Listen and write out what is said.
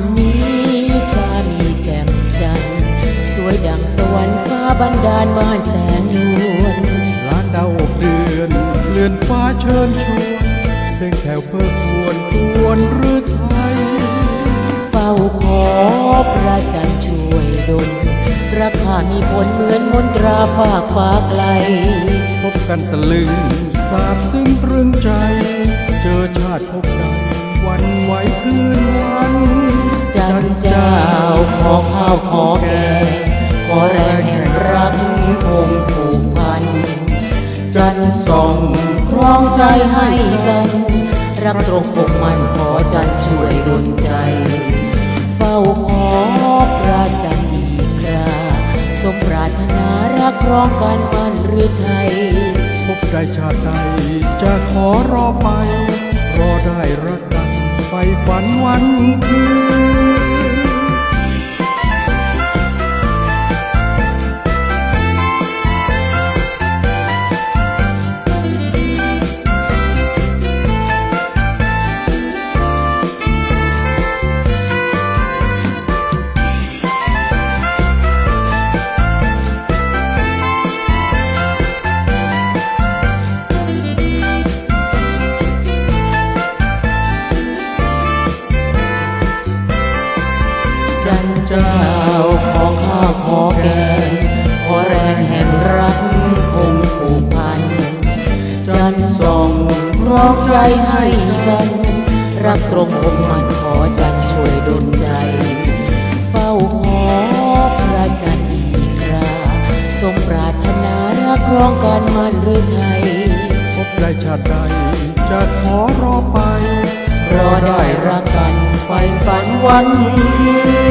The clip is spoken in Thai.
ำนี้ฟ้ามีแจ่มจันทร์สวยดังสวรรค์ฟ้าบันดาลบ้านแสงนวลลานดาวอบเดือนเลือนฟ้าเชิญชวนเพลงแถวเพิ่มพวนพวนรือไทย เฝ้าขอพระจันทร์ช่วยดลราคามีผลเหมือนมนตราฝากฟ้าไกล พบกันตะลึงสาบซึ่งตรึงใจ เจอชาติพบใดวันไหวคืนวัน จันเจ้า ขอข้าวขอแกงขอแรงแห่งรักคงผูกพัน จันส่องครองใจให้กัน รักตรงคงมันขอจันช่วยดลใจ เฝ้าขอพระจันทร์อีกคราสมปรารถนารักร้องกันบ้านหรือไทยพบได้ชาติใดจะขอรอไป รอได้รักกันไฟฝันวันคืน จันเจ้า ขอข้าวขอแกง ขอแรงแห่งรักคงผูกพัน จันส่องพร้อมใจให้กัน รักตรงคงมันขอจันช่วยดลใจ เฝ้าขอพระจันทร์อีกคราสมปรารถนารักร้องกันมันหรือไทย พบได้ชาติใดจะขอรอไป รอได้รักกันไฟฝันวันคืน